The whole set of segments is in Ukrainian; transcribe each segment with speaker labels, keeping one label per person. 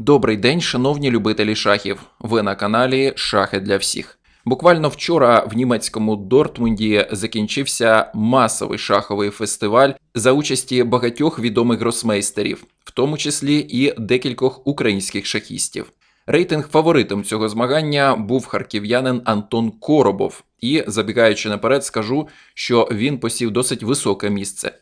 Speaker 1: Добрий день, шановні любителі шахів. Ви на каналі Шахи для всіх. Буквально вчора в німецькому Дортмунді закінчився масовий шаховий фестиваль за участі багатьох відомих гросмейстерів, в тому числі і декількох українських шахістів. Рейтинг фаворитом цього змагання був харків'янин Антон Коробов, і забігаючи наперед, скажу, що він посів досить високе місце.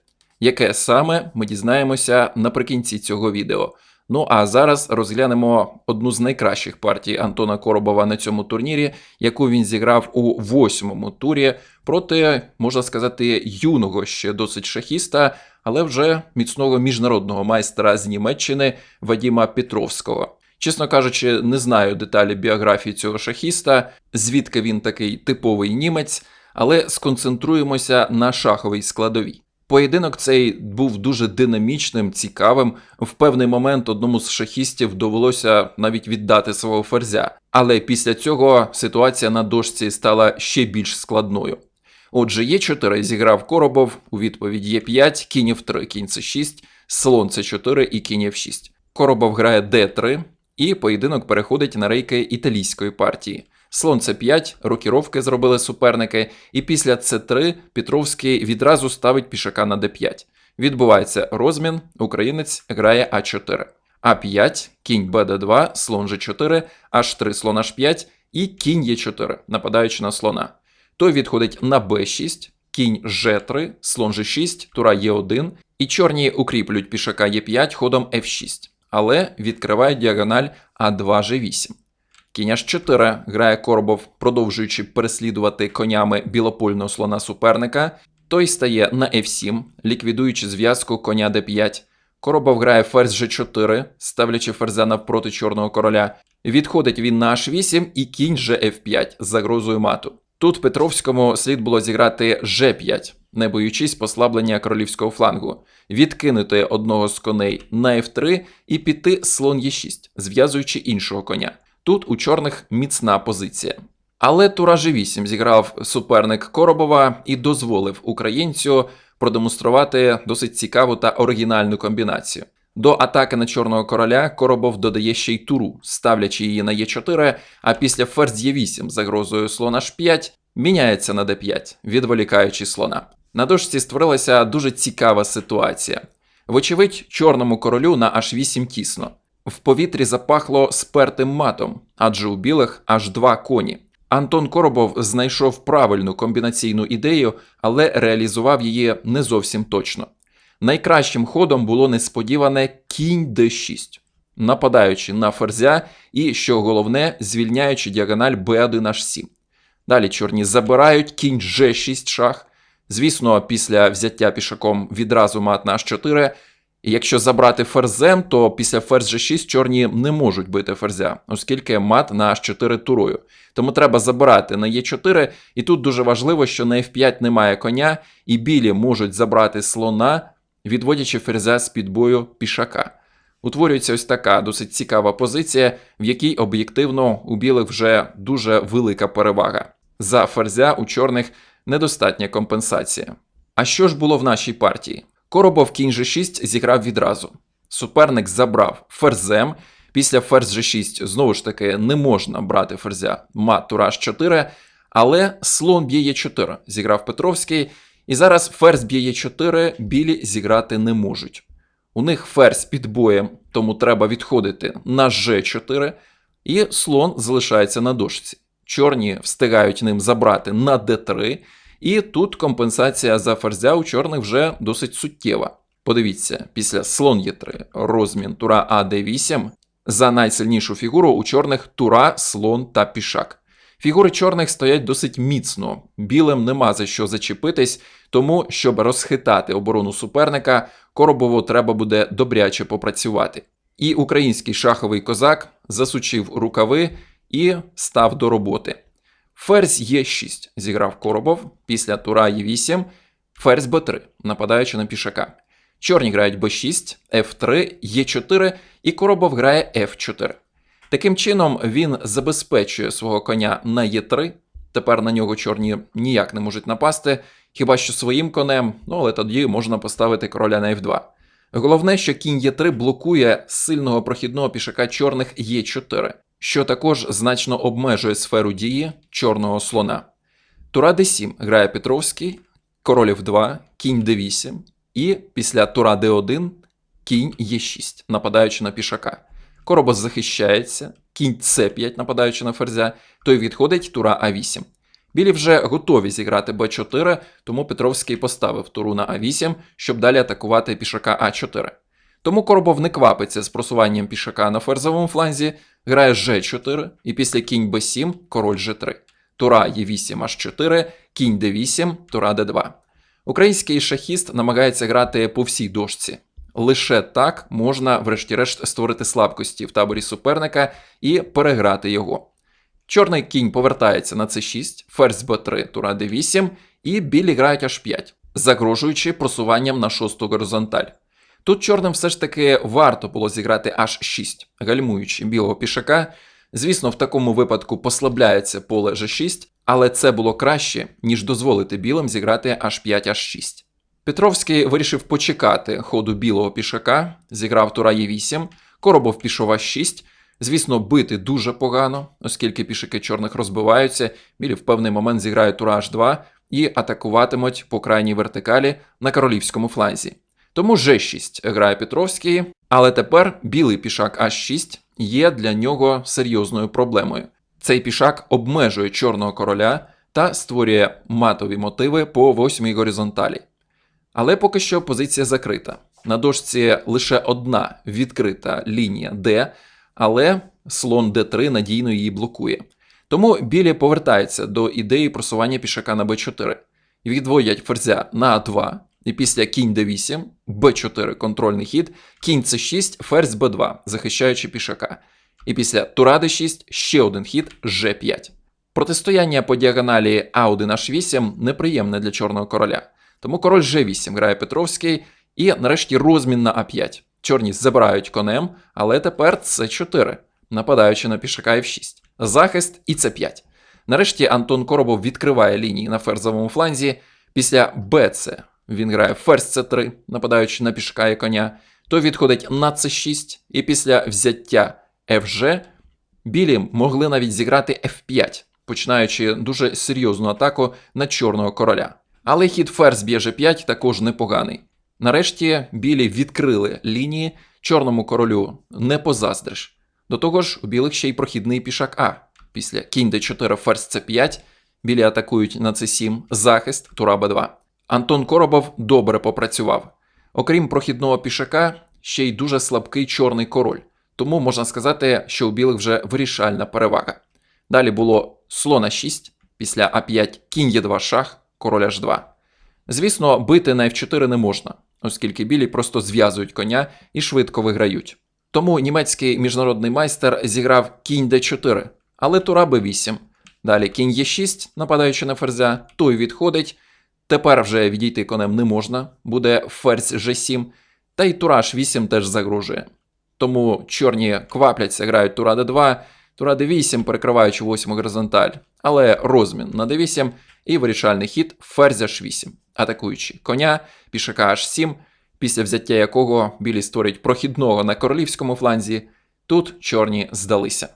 Speaker 1: Яке саме ми дізнаємося наприкінці цього відео. Ну а зараз розглянемо одну з найкращих партій Антона Коробова на цьому турнірі, яку він зіграв у восьмому турі проти, можна сказати, юного ще досить шахіста, але вже міцного міжнародного майстра з Німеччини Вадіма Петровського. Чесно кажучи, не знаю деталі біографії цього шахіста, звідки він такий типовий німець, але сконцентруємося на шаховій складовій. Поєдинок цей був дуже динамічним, цікавим. В певний момент одному з шахістів довелося навіть віддати свого ферзя. Але після цього ситуація на дошці стала ще більш складною. Отже, Е4 зіграв Коробов, у відповідь Е5, кінь F3, кінь С6, слон С4 і кінь F6. Коробов грає Д3, і поєдинок переходить на рейки італійської партії. Слон С5, рокіровки зробили суперники, і після С3 Петровський відразу ставить пішака на Д5. Відбувається розмін, українець грає А4. А5, кінь БД2, слон Ж4, H3, слон H5 і кінь Е4, нападаючи на слона. Той відходить на Б6, кінь Ж3, слон Ж6, тура Е1, і чорні укріплюють пішака Е5 ходом F6, але відкривають діагональ А2 Ж8. Кінь H4 грає Коробов, продовжуючи переслідувати конями білопольного слона суперника. Той стає на F7, ліквідуючи зв'язку коня D5. Коробов грає ферзь G4, ставлячи ферзя навпроти чорного короля. Відходить він на H8 і кінь GF5 з загрозою мату. Тут Петровському слід було зіграти G5, не боючись послаблення королівського флангу, відкинути одного з коней на F3 і піти слон Е6, зв'язуючи іншого коня. Тут у чорних міцна позиція. Але тура G8 зіграв суперник Коробова і дозволив українцю продемонструвати досить цікаву та оригінальну комбінацію. До атаки на чорного короля Коробов додає ще й туру, ставлячи її на Е4, а після ферзь Е8 загрозою слона H5 міняється на d5, відволікаючи слона. На дошці створилася дуже цікава ситуація. Вочевидь, чорному королю на H8 тісно. В повітрі запахло спертим матом, адже у білих аж два коні. Антон Коробов знайшов правильну комбінаційну ідею, але реалізував її не зовсім точно. Найкращим ходом було несподіване кінь d6, нападаючи на ферзя і, що головне, звільняючи діагональ b1 h7. Далі чорні забирають кінь g6 шах. Звісно, після взяття пішаком відразу мат на h4. І якщо забрати ферзем, то після ферзь G6 чорні не можуть бити ферзя, оскільки мат на H4 турою. Тому треба забирати на Е4, і тут дуже важливо, що на F5 немає коня, і білі можуть забрати слона, відводячи ферзя з під бою пішака. Утворюється ось така досить цікава позиція, в якій об'єктивно у білих вже дуже велика перевага. За ферзя у чорних недостатня компенсація. А що ж було в нашій партії? Коробов кінь G6 зіграв відразу. Суперник забрав ферзем. Після ферзь G6 знову ж таки не можна брати ферзя мат тура H4, але слон б'є Е4 зіграв Петровський. І зараз ферзь б'є Е4 білі зіграти не можуть. У них ферзь під боєм, тому треба відходити на G4, і слон залишається на дошці. Чорні встигають ним забрати на D3. І тут компенсація за ферзя у чорних вже досить суттєва. Подивіться, після слон Е3, розмін тура А Д8. За найсильнішу фігуру у чорних тура, слон та пішак. Фігури чорних стоять досить міцно, білим нема за що зачепитись, тому, щоб розхитати оборону суперника, Коробову треба буде добряче попрацювати. І український шаховий козак засучив рукави і став до роботи. Ферзь Е6 зіграв Коробов після тура Е8, ферзь Б3, нападаючи на пішака. Чорні грають Б6, Ф3, Е4 і Коробов грає Ф4. Таким чином, він забезпечує свого коня на Е3. Тепер на нього чорні ніяк не можуть напасти, хіба що своїм конем, ну але тоді можна поставити короля на F2. Головне, що кінь Е3 блокує сильного прохідного пішака чорних Е4, що також значно обмежує сферу дії чорного слона. Тура d7 грає Петровський, король F2, кінь d8 і після тура d1 кінь Е6, нападаючи на пішака. Коробос захищається, кінь c5, нападаючи на ферзя, той відходить тура А8. Білі вже готові зіграти Б4, тому Петровський поставив туру на А8, щоб далі атакувати пішака А4. Тому Коробов не квапиться з просуванням пішака на ферзовому фланзі, грає Ж4 і після кінь Б7 король Ж3. Тура Е8 H4, кінь Д8, тура Д2. Український шахіст намагається грати по всій дошці. Лише так можна, врешті-решт, створити слабкості в таборі суперника і переграти його. Чорний кінь повертається на c6, ферзь b3, тура d8, і білі грають h5, загрожуючи просуванням на шосту горизонталь. Тут чорним все ж таки варто було зіграти h6, гальмуючи білого пішака. Звісно, в такому випадку послабляється поле g6, але це було краще, ніж дозволити білим зіграти h5, h6. Петровський вирішив почекати ходу білого пішака, зіграв тура Е8, Коробов пішов h6. Звісно, бити дуже погано, оскільки пішаки чорних розбиваються, білі в певний момент зіграють тура h2 і атакуватимуть по крайній вертикалі на королівському фланзі. Тому G6 грає Петровський, але тепер білий пішак H6 є для нього серйозною проблемою. Цей пішак обмежує чорного короля та створює матові мотиви по восьмій горизонталі. Але поки що позиція закрита. На дошці лише одна відкрита лінія D, але слон D3 надійно її блокує. Тому білі повертаються до ідеї просування пішака на b4. Відводять ферзя на А2, і після кінь d8, b4 контрольний хід, кінь c6, ферзь b2, захищаючи пішака. І після тура d6 ще один хід g5. Протистояння по діагоналі А1H8 неприємне для чорного короля. Тому король G8 грає Петровський, і нарешті розмін на А5. Чорні забирають конем, але тепер С4, нападаючи на пішака F6. Захист і С5. Нарешті Антон Коробов відкриває лінії на ферзовому фланзі. Після БЦ він грає ферзь С3, нападаючи на пішака і коня. Той відходить на С6, і після взяття FG білі могли навіть зіграти F5, починаючи дуже серйозну атаку на чорного короля. Але хід ферзь б'є G5 також непоганий. Нарешті білі відкрили лінії, чорному королю не позаздриш. До того ж, у білих ще й прохідний пішак А. Після кінь d4, ферзь c5, білі атакують на c7, захист, тура b2. Антон Коробов добре попрацював. Окрім прохідного пішака, ще й дуже слабкий чорний король. Тому можна сказати, що у білих вже вирішальна перевага. Далі було слона 6, після А5 кінь Е2 шах, король H2. Звісно, бити на F4 не можна, оскільки білі просто зв'язують коня і швидко виграють. Тому німецький міжнародний майстер зіграв кінь d4, але тура b8. Далі кінь e6, нападаючи на ферзя, той відходить. Тепер вже відійти конем не можна, буде ферзь g7, та й тура h8 теж загрожує. Тому чорні квапляться, грають тура d2, тура d8, перекриваючи восьму горизонталь, але розмін на d8 і вирішальний хід ферзя h8, атакуючи коня, пішака h7, після взяття якого білі створять прохідного на королівському фланзі, тут чорні здалися.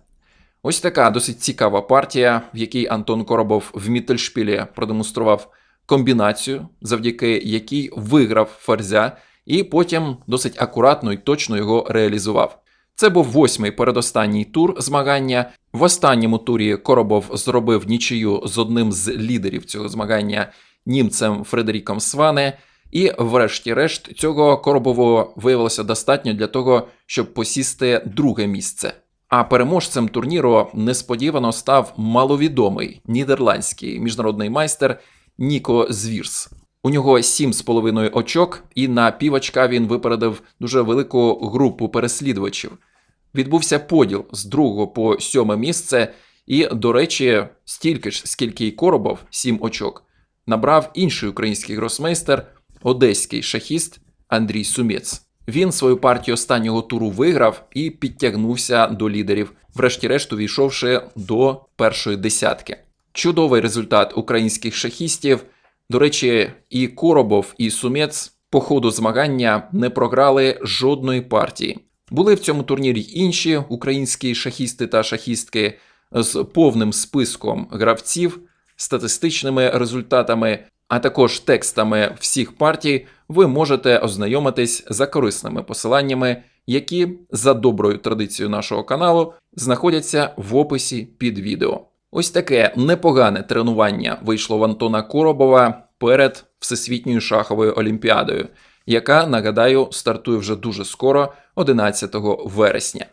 Speaker 1: Ось така досить цікава партія, в якій Антон Коробов в Міттельшпілі продемонстрував комбінацію, завдяки якій виграв ферзя, і потім досить акуратно і точно його реалізував. Це був восьмий передостанній тур змагання. В останньому турі Коробов зробив нічию з одним з лідерів цього змагання німцем Фредеріком Сване. І, врешті-решт, цього Коробову виявилося достатньо для того, щоб посісти друге місце. А переможцем турніру несподівано став маловідомий нідерландський міжнародний майстер Ніко Звірс. У нього 7,5 очок, і на півочка він випередив дуже велику групу переслідувачів. Відбувся поділ з другого по сьоме місце, і, до речі, стільки ж, скільки й Коробов, 7 очок, набрав інший український гросмейстер, одеський шахіст Андрій Сумєц. Він свою партію останнього туру виграв і підтягнувся до лідерів, врешті-решт увійшовши до першої десятки. Чудовий результат українських шахістів. До речі, і Коробов, і Сумець по ходу змагання не програли жодної партії. Були в цьому турнірі інші українські шахісти та шахістки з повним списком гравців, статистичними результатами, а також текстами всіх партій. Ви можете ознайомитись за корисними посиланнями, які за доброю традицією нашого каналу знаходяться в описі під відео. Ось таке непогане тренування вийшло в Антона Коробова перед Всесвітньою шаховою олімпіадою, яка, нагадаю, стартує вже дуже скоро, 11 вересня.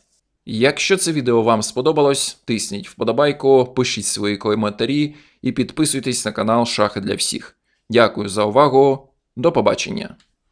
Speaker 1: Якщо це відео вам сподобалось, тисніть вподобайку, пишіть свої коментарі і підписуйтесь на канал Шахи для всіх. Дякую за увагу. До побачення!